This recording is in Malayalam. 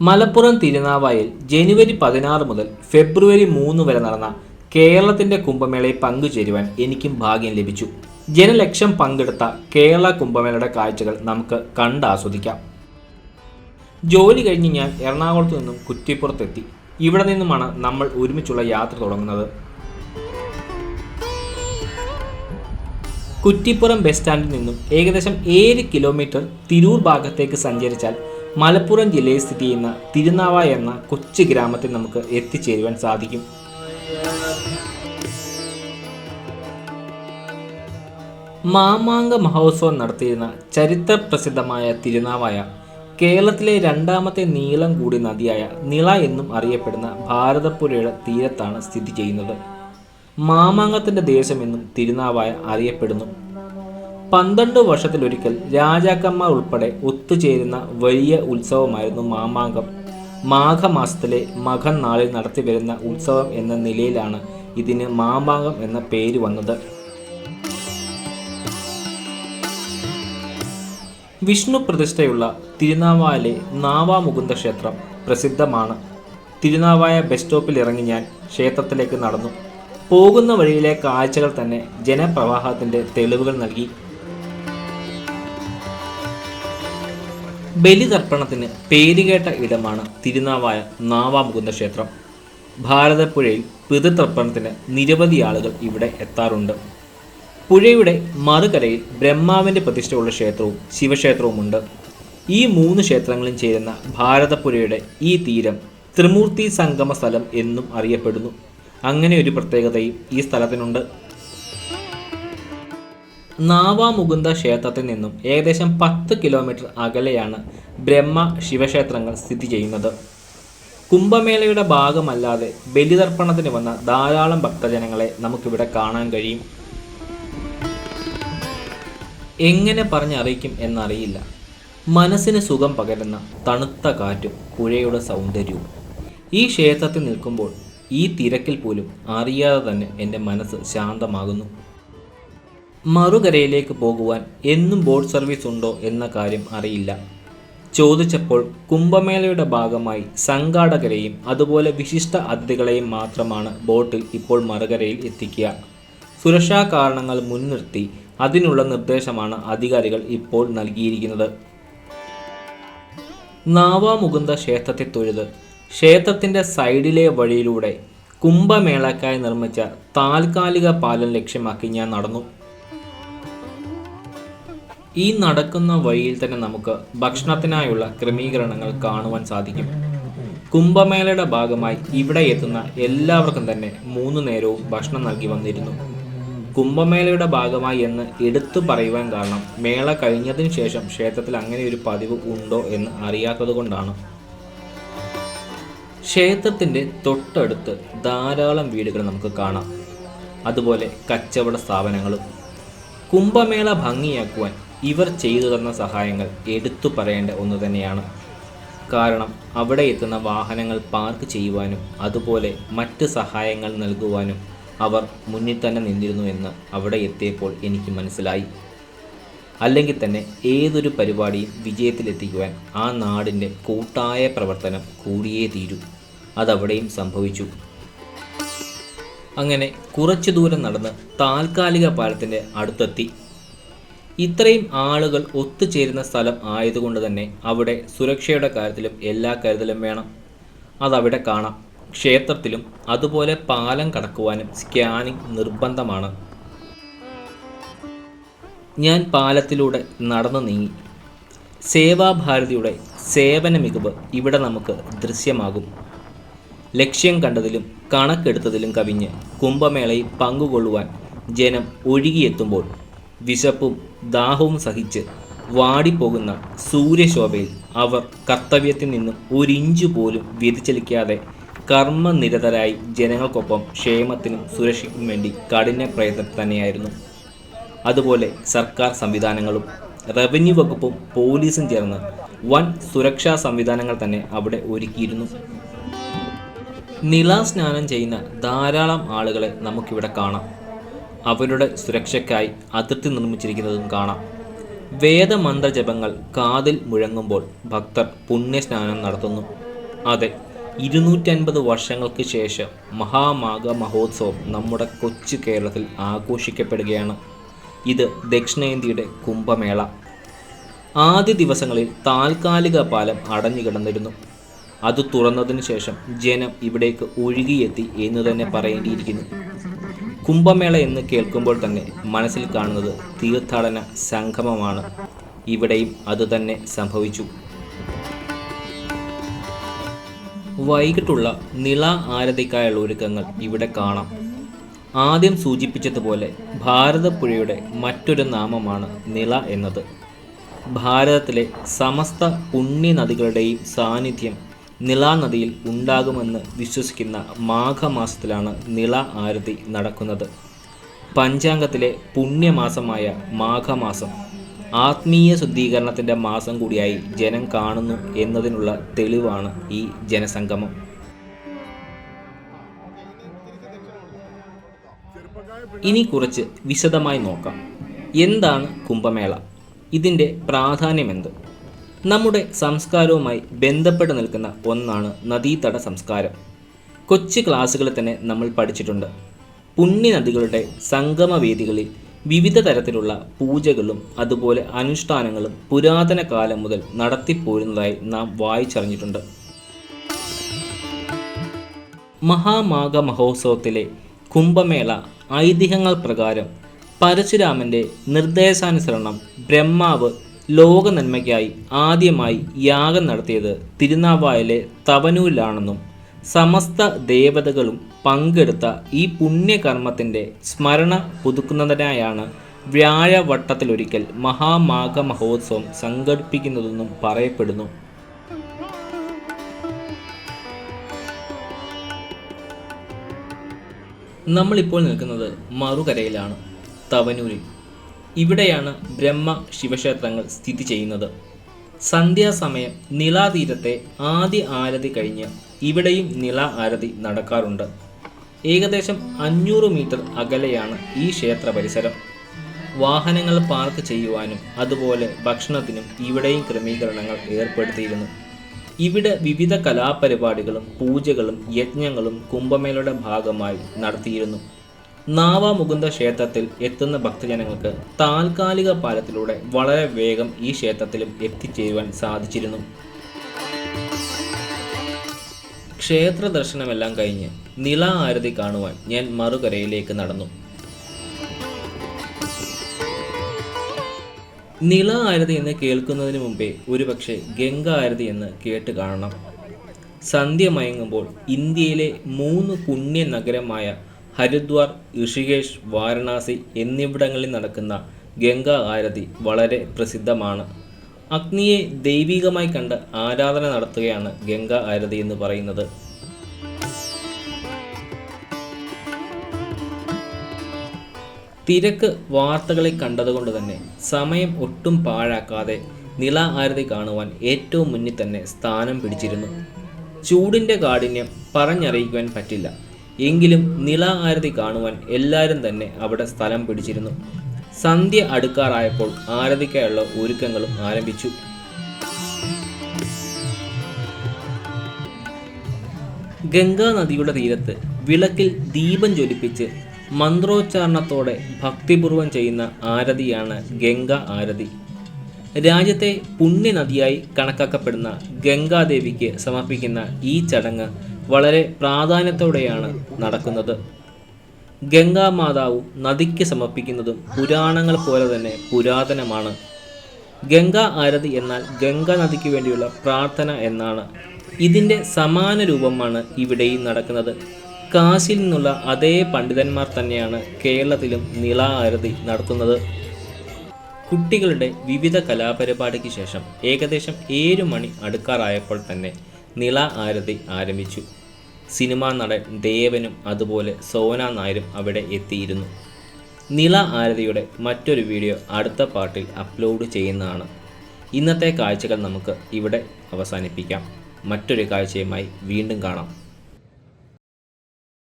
മലപ്പുറം തിരുനാവായിൽ ജനുവരി പതിനാറ് മുതൽ ഫെബ്രുവരി മൂന്ന് വരെ നടന്ന കേരളത്തിന്റെ കുംഭമേളയിൽ പങ്കുചേരുവാൻ എനിക്കും ഭാഗ്യം ലഭിച്ചു. ജനലക്ഷം പങ്കെടുത്ത കേരള കുംഭമേളയുടെ കാഴ്ചകൾ നമുക്ക് കണ്ടാസ്വദിക്കാം. ജോലി കഴിഞ്ഞ് ഞാൻ എറണാകുളത്ത് നിന്നും കുറ്റിപ്പുറത്തെത്തി. ഇവിടെ നിന്നുമാണ് നമ്മൾ ഒരുമിച്ചുള്ള യാത്ര തുടങ്ങുന്നത്. കുറ്റിപ്പുറം ബസ് സ്റ്റാൻഡിൽ നിന്നും ഏകദേശം ഏഴ് കിലോമീറ്റർ തിരൂർ ഭാഗത്തേക്ക് സഞ്ചരിച്ചാൽ മലപ്പുറം ജില്ലയിൽ സ്ഥിതി ചെയ്യുന്ന തിരുനാവ എന്ന കൊച്ചു ഗ്രാമത്തിൽ നമുക്ക് എത്തിച്ചേരുവാൻ സാധിക്കും. മാമാങ്ക മഹോത്സവം നടത്തിയിരുന്ന ചരിത്ര പ്രസിദ്ധമായ തിരുനാവായ കേരളത്തിലെ രണ്ടാമത്തെ നീളം കൂടി നദിയായ നിള എന്നും അറിയപ്പെടുന്ന ഭാരതപ്പുഴയുടെ തീരത്താണ് സ്ഥിതി ചെയ്യുന്നത്. മാമാങ്കത്തിന്റെ ദേശമെന്നും തിരുനാവായ അറിയപ്പെടുന്നു. പന്ത്രണ്ട് വർഷത്തിലൊരിക്കൽ രാജാക്കന്മാർ ഉൾപ്പെടെ ഒത്തുചേരുന്ന വലിയ ഉത്സവമായിരുന്നു മാമാങ്കം. മാഘമാസത്തിലെ മകൻ നാളിൽ നടത്തിവരുന്ന ഉത്സവം എന്ന നിലയിലാണ് ഇതിന് മാമാങ്കം എന്ന പേര് വന്നത്. വിഷ്ണു പ്രതിഷ്ഠയുള്ള തിരുനാവായിലെ നാവാമുകുന്ദ ക്ഷേത്രം പ്രസിദ്ധമാണ്. തിരുനാവായ ബസ് സ്റ്റോപ്പിൽ ഇറങ്ങി ഞാൻ ക്ഷേത്രത്തിലേക്ക് നടന്നു. പോകുന്ന വഴിയിലെ കാഴ്ചകൾ തന്നെ ജനപ്രവാഹത്തിന്റെ തെളിവുകൾ നൽകി. ബലിതർപ്പണത്തിന് പേരുകേട്ട ഇടമാണ് തിരുനാവായ നാവാമുകുന്ദ ക്ഷേത്രം. ഭാരതപ്പുഴയിൽ പിതൃതർപ്പണത്തിന് നിരവധി ആളുകൾ ഇവിടെ എത്താറുണ്ട്. പുഴയുടെ മറുകരയിൽ ബ്രഹ്മാവിന്റെ പ്രതിഷ്ഠയുള്ള ക്ഷേത്രവും ശിവക്ഷേത്രവുമുണ്ട്. ഈ മൂന്ന് ക്ഷേത്രങ്ങളും ചേരുന്ന ഭാരതപ്പുഴയുടെ ഈ തീരം ത്രിമൂർത്തി സംഗമ സ്ഥലം എന്നും അറിയപ്പെടുന്നു. അങ്ങനെ ഒരു പ്രത്യേകതയും ഈ സ്ഥലത്തിനുണ്ട്. നാവാമുകുന്ദ ക്ഷേത്രത്തിൽ നിന്നും ഏകദേശം പത്ത് കിലോമീറ്റർ അകലെയാണ് ബ്രഹ്മ ശിവക്ഷേത്രങ്ങൾ സ്ഥിതി ചെയ്യുന്നത്. കുംഭമേളയുടെ ഭാഗമല്ലാതെ ബലിതർപ്പണത്തിന് വന്ന ധാരാളം ഭക്തജനങ്ങളെ നമുക്കിവിടെ കാണാൻ കഴിയും. എങ്ങനെ പറഞ്ഞറിയിക്കും എന്നറിയില്ല. മനസ്സിന് സുഖം പകരുന്ന തണുത്ത കാറ്റും പുഴയുടെ സൗന്ദര്യവും. ഈ ക്ഷേത്രത്തിൽ നിൽക്കുമ്പോൾ ഈ തിരക്കിൽ പോലും അറിയാതെ തന്നെ എന്റെ മനസ്സ് ശാന്തമാകുന്നു. മറുകരയിലേക്ക് പോകുവാൻ എന്നും ബോട്ട് സർവീസ് ഉണ്ടോ എന്ന കാര്യം അറിയില്ല. ചോദിച്ചപ്പോൾ കുംഭമേളയുടെ ഭാഗമായി സംഘാടകരെയും അതുപോലെ വിശിഷ്ട അതിഥികളെയും മാത്രമാണ് ബോട്ട് ഇപ്പോൾ മറുകരയിൽ എത്തിക്കുക. സുരക്ഷാ കാരണങ്ങൾ മുൻനിർത്തി അതിനുള്ള നിർദ്ദേശമാണ് അധികാരികൾ ഇപ്പോൾ നൽകിയിരിക്കുന്നത്. നാവാമുകുന്ദ ക്ഷേത്രത്തെ തൊഴുത് ക്ഷേത്രത്തിന്റെ സൈഡിലെ വഴിയിലൂടെ കുംഭമേളക്കായി നിർമ്മിച്ച താൽക്കാലിക പാലം ലക്ഷ്യമാക്കി ഞാൻ നടന്നു. ഈ നടക്കുന്ന വഴിയിൽ തന്നെ നമുക്ക് ഭക്ഷണത്തിനായുള്ള ക്രമീകരണങ്ങൾ കാണുവാൻ സാധിക്കും. കുംഭമേളയുടെ ഭാഗമായി ഇവിടെ എത്തുന്ന എല്ലാവർക്കും തന്നെ മൂന്ന് നേരവും ഭക്ഷണം നൽകി വന്നിരുന്നു. കുംഭമേളയുടെ ഭാഗമായി എന്ന് എടുത്തു പറയുവാൻ കാരണം മേള കഴിഞ്ഞതിന് ശേഷം ക്ഷേത്രത്തിൽ അങ്ങനെ ഒരു പതിവ് ഉണ്ടോ എന്ന് അറിയാത്തത് കൊണ്ടാണ്. ക്ഷേത്രത്തിന്റെ തൊട്ടടുത്ത് ധാരാളം വീടുകൾ നമുക്ക് കാണാം. അതുപോലെ കച്ചവട സ്ഥാപനങ്ങളും. കുംഭമേള ഭംഗിയാക്കുവാൻ ഇവർ ചെയ്തു തന്ന സഹായങ്ങൾ എടുത്തു പറയേണ്ട ഒന്ന് തന്നെയാണ്. കാരണം അവിടെ എത്തുന്ന വാഹനങ്ങൾ പാർക്ക് ചെയ്യുവാനും അതുപോലെ മറ്റ് സഹായങ്ങൾ നൽകുവാനും അവർ മുന്നിൽ തന്നെ നിന്നിരുന്നു എന്ന് അവിടെ എത്തിയപ്പോൾ എനിക്ക് മനസ്സിലായി. അല്ലെങ്കിൽ തന്നെ ഏതൊരു പരിപാടിയും വിജയത്തിലെത്തിക്കുവാൻ ആ നാടിന്റെ കൂട്ടായ പ്രവർത്തനം കൂടിയേ തീരൂ. അതവിടെയും സംഭവിച്ചു. അങ്ങനെ കുറച്ചു ദൂരം നടന്ന് താൽക്കാലിക പാലത്തിന്റെ അടുത്തെത്തി. ഇത്രയും ആളുകൾ ഒത്തുചേരുന്ന സ്ഥലം ആയതുകൊണ്ട് തന്നെ അവിടെ സുരക്ഷയുടെ കാര്യത്തിലും എല്ലാ കരുതലും വേണം. അതവിടെ കാണാം. ക്ഷേത്രത്തിലും അതുപോലെ പാലം കടക്കുവാനും സ്കാനിംഗ് നിർബന്ധമാണ്. ഞാൻ പാലത്തിലൂടെ നടന്നു നീങ്ങി. സേവാഭാരതിയുടെ സേവന മികവ് ഇവിടെ നമുക്ക് ദൃശ്യമാകും. ലക്ഷ്യം കണ്ടതിലും കണക്കെടുത്തതിലും കവിഞ്ഞ് കുംഭമേളയിൽ പങ്കുകൊള്ളുവാൻ ജനം ഒഴുകിയെത്തുമ്പോൾ വിശപ്പും ദാഹവും സഹിച്ച് വാടിപ്പോകുന്ന സൂര്യശോഭയിൽ അവർ കർത്തവ്യത്തിൽ നിന്നും ഒരിഞ്ചു പോലും വ്യതിചലിക്കാതെ കർമ്മനിരതരായി ജനങ്ങൾക്കൊപ്പം ക്ഷേമത്തിനും സുരക്ഷയ്ക്കും വേണ്ടി കഠിന പ്രയത്നം തന്നെയായിരുന്നു. അതുപോലെ സർക്കാർ സംവിധാനങ്ങളും റവന്യൂ വകുപ്പും പോലീസും ചേർന്ന് വൻ സുരക്ഷാ സംവിധാനങ്ങൾ തന്നെ അവിടെ ഒരുക്കിയിരുന്നു. നിലാസ്നാനം ചെയ്യുന്ന ധാരാളം ആളുകളെ നമുക്കിവിടെ കാണാം. അവരുടെ സുരക്ഷയ്ക്കായി അതിർത്തി നിർമ്മിച്ചിരിക്കുന്നതും കാണാം. വേദമന്ത്രജപങ്ങൾ കാതിൽ മുഴങ്ങുമ്പോൾ ഭക്തർ പുണ്യസ്നാനം നടത്തുന്നു. അതെ ഇരുന്നൂറ്റൻപത് വർഷങ്ങൾക്ക് ശേഷം മഹാമാഘ മഹോത്സവം നമ്മുടെ കൊച്ചു കേരളത്തിൽ ആഘോഷിക്കപ്പെടുകയാണ്. ഇത് ദക്ഷിണേന്ത്യയുടെ കുംഭമേള. ആദ്യ ദിവസങ്ങളിൽ താൽക്കാലിക പാലം അടഞ്ഞു കിടന്നിരുന്നു അത് തുറന്നതിന് ശേഷം ജനം ഇവിടേക്ക് ഒഴുകിയെത്തി എന്ന് തന്നെ പറയേണ്ടിയിരിക്കുന്നു. കുംഭമേള എന്ന് കേൾക്കുമ്പോൾ തന്നെ മനസ്സിൽ കാണുന്നത് തീർത്ഥാടന സംഗമമാണ്. ഇവിടെയും അതുതന്നെ സംഭവിച്ചു. വൈകിട്ടുള്ള നിള ആരതിക്കായുള്ള ഒരുക്കങ്ങൾ ഇവിടെ കാണാം. ആദ്യം സൂചിപ്പിച്ചതുപോലെ ഭാരതപ്പുഴയുടെ മറ്റൊരു നാമമാണ് നിള എന്നത്. ഭാരതത്തിലെ സമസ്ത പുണ്യനദികളുടെയും സാന്നിധ്യം നിള നദിയിൽ ഉണ്ടാകുമെന്ന് വിശ്വസിക്കുന്ന മാഘമാസത്തിലാണ് നിള ആരതി നടക്കുന്നത്. പഞ്ചാംഗത്തിലെ പുണ്യമാസമായ മാഘമാസം ആത്മീയ ശുദ്ധീകരണത്തിന്റെ മാസം കൂടിയായി ജനം കാണുന്നു എന്നതിനുള്ള തെളിവാണ് ഈ ജനസംഗമം. ഇനി കുറച്ച് വിശദമായി നോക്കാം. എന്താണ് കുംഭമേള? ഇതിന്റെ പ്രാധാന്യമെന്ത്? നമ്മുടെ സംസ്കാരവുമായി ബന്ധപ്പെട്ട് നിൽക്കുന്ന ഒന്നാണ് നദീതട സംസ്കാരം. കൊച്ചു ക്ലാസ്സുകളിൽ തന്നെ നമ്മൾ പഠിച്ചിട്ടുണ്ട്. പുണ്യനദികളുടെ സംഗമവേദികളിൽ വിവിധ തരത്തിലുള്ള പൂജകളും അതുപോലെ അനുഷ്ഠാനങ്ങളും പുരാതന കാലം മുതൽ നടത്തിപ്പോരുന്നതായി നാം വായിച്ചറിഞ്ഞിട്ടുണ്ട്. മഹാമാഘ മഹോത്സവത്തിലെ കുംഭമേള ഐതിഹ്യങ്ങൾ പ്രകാരം പരശുരാമന്റെ നിർദ്ദേശാനുസരണം ബ്രഹ്മാവ് ലോക നന്മയ്ക്കായി ആദ്യമായി യാഗം നടത്തിയത് തിരുനാവായിലെ തവനൂരിലാണെന്നും സമസ്ത ദേവതകളും പങ്കെടുത്ത ഈ പുണ്യകർമ്മത്തിന്റെ സ്മരണ പുതുക്കുന്നതിനായാണ് വ്യാഴവട്ടത്തിലൊരിക്കൽ മഹാമാഘ മഹോത്സവം സംഘടിപ്പിക്കുന്നതെന്നും പറയപ്പെടുന്നു. നമ്മളിപ്പോൾ നിൽക്കുന്നത് മറുകരയിലാണ് തവനൂരിൽ. ഇവിടെയാണ് ബ്രഹ്മ ശിവക്ഷേത്രങ്ങൾ സ്ഥിതി ചെയ്യുന്നത്. സന്ധ്യാസമയം നിലാതീരത്തെ ആദ്യ ആരതി കഴിഞ്ഞ് ഇവിടെയും നില ആരതി നടക്കാറുണ്ട്. ഏകദേശം അഞ്ഞൂറ് മീറ്റർ അകലെയാണ് ഈ ക്ഷേത്ര പരിസരം. വാഹനങ്ങൾ പാർക്ക് ചെയ്യുവാനും അതുപോലെ ഭക്ഷണത്തിനും ഇവിടെയും ക്രമീകരണങ്ങൾ ഏർപ്പെടുത്തിയിരുന്നു. ഇവിടെ വിവിധ കലാപരിപാടികളും പൂജകളും യജ്ഞങ്ങളും കുംഭമേളയുടെ ഭാഗമായി നടത്തിയിരുന്നു. നാവാമുകുന്ദ ക്ഷേത്രത്തിൽ എത്തുന്ന ഭക്തജനങ്ങൾക്ക് താൽക്കാലിക പാലത്തിലൂടെ വളരെ വേഗം ഈ ക്ഷേത്രത്തിലും എത്തിച്ചേരുവാൻ സാധിച്ചിരുന്നു. ക്ഷേത്ര ദർശനമെല്ലാം കഴിഞ്ഞ് നില ആരതി കാണുവാൻ ഞാൻ മറുകരയിലേക്ക് നടന്നു. നില ആരതി എന്ന് കേൾക്കുന്നതിന് മുമ്പേ ഒരുപക്ഷെ ഗംഗ ആരതി എന്ന് കേട്ട് കാണണം. സന്ധ്യ മയങ്ങുമ്പോൾ ഇന്ത്യയിലെ മൂന്ന് പുണ്യ നഗരമായ ഹരിദ്വാർ ഋഷികേഷ് വാരണാസി എന്നിവിടങ്ങളിൽ നടക്കുന്ന ഗംഗാ ആരതി വളരെ പ്രസിദ്ധമാണ്. അഗ്നിയെ ദൈവികമായി കണ്ട് ആരാധന നടത്തുകയാണ് ഗംഗാ ആരതി എന്ന് പറയുന്നത്. തിരക്ക് വാർത്തകളെ കണ്ടതുകൊണ്ട് തന്നെ സമയം ഒട്ടും പാഴാക്കാതെ നില ആരതി കാണുവാൻ ഏറ്റവും മുന്നിൽ തന്നെ സ്ഥാനം പിടിച്ചിരുന്നു. ചൂടിന്റെ കാഠിന്യം പറഞ്ഞറിയിക്കുവാൻ പറ്റില്ല. എങ്കിലും നില ആരതി കാണുവാൻ എല്ലാവരും തന്നെ അവിടെ സ്ഥലം പിടിച്ചിരുന്നു. സന്ധ്യ അടുക്കാറായപ്പോൾ ആരതിക്കായുള്ള ഒരുക്കങ്ങളും ആരംഭിച്ചു. ഗംഗാ നദിയുടെ തീരത്ത് വിളക്കിൽ ദീപം ജ്വലിപ്പിച്ച് മന്ത്രോച്ചാരണത്തോടെ ഭക്തിപൂർവം ചെയ്യുന്ന ആരതിയാണ് ഗംഗ ആരതി. രാജ്യത്തെ പുണ്യനദിയായി കണക്കാക്കപ്പെടുന്ന ഗംഗാദേവിക്ക് സമർപ്പിക്കുന്ന ഈ ചടങ്ങ് വളരെ പ്രാധാന്യത്തോടെയാണ് നടക്കുന്നത്. ഗംഗാമാതാവ് നദിക്ക് സമർപ്പിക്കുന്നതും പുരാണങ്ങൾ പോലെ തന്നെ പുരാതനമാണ്. ഗംഗാ ആരതി എന്നാൽ ഗംഗാ നദിക്ക് വേണ്ടിയുള്ള പ്രാർത്ഥന എന്നാണ്. ഇതിന്റെ സമാന രൂപമാണ് ഇവിടെയും നടക്കുന്നത്. കാശിയിൽ നിന്നുള്ള അതേ പണ്ഡിതന്മാർ തന്നെയാണ് കേരളത്തിലും നിള ആരതി നടത്തുന്നത്. കുട്ടികളുടെ വിവിധ കലാപരിപാടിക്ക് ശേഷം ഏകദേശം ഏഴ് മണി അടുക്കാറായപ്പോൾ തന്നെ നിള ആരതി ആരംഭിച്ചു. സിനിമാ നടൻ ദേവനും അതുപോലെ സോന നായരും അവിടെ എത്തിയിരുന്നു. നില ആരതിയുടെ മറ്റൊരു വീഡിയോ അടുത്ത പാർട്ടിൽ അപ്ലോഡ് ചെയ്യുന്നതാണ്. ഇന്നത്തെ കാഴ്ചകൾ നമുക്ക് ഇവിടെ അവസാനിപ്പിക്കാം. മറ്റൊരു കാഴ്ചയുമായി വീണ്ടും കാണാം.